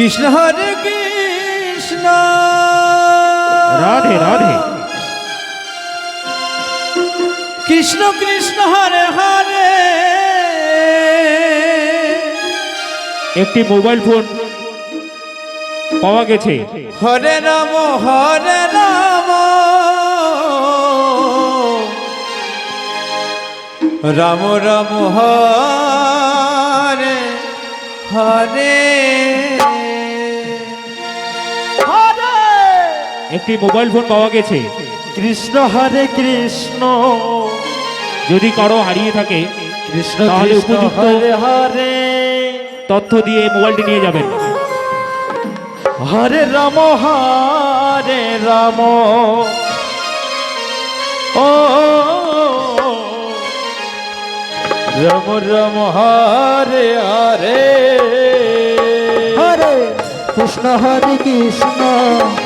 কৃষ্ণ হরে কৃষ্ণ। রাধে রাধে। কৃষ্ণ কৃষ্ণ হরে হরে। একটি mobile phone পাওয়া গেছে। হরে রাম হরে রাম। রাম রাম হরে হরে। একটি মোবাইল ফোন পাওয়া গেছে। কৃষ্ণ হরে কৃষ্ণ। যদি কারও হারিয়ে থাকে কৃষ্ণ তাহলে কৃষ্ণ উপযুক্ত হরে হরে। তথ্য দিয়ে মোবাইলটি নিয়ে যাবেন। হরে রাম হরে রাম। ও রাম রাম হরে হরে। হরে। কৃষ্ণ হরে কৃষ্ণ।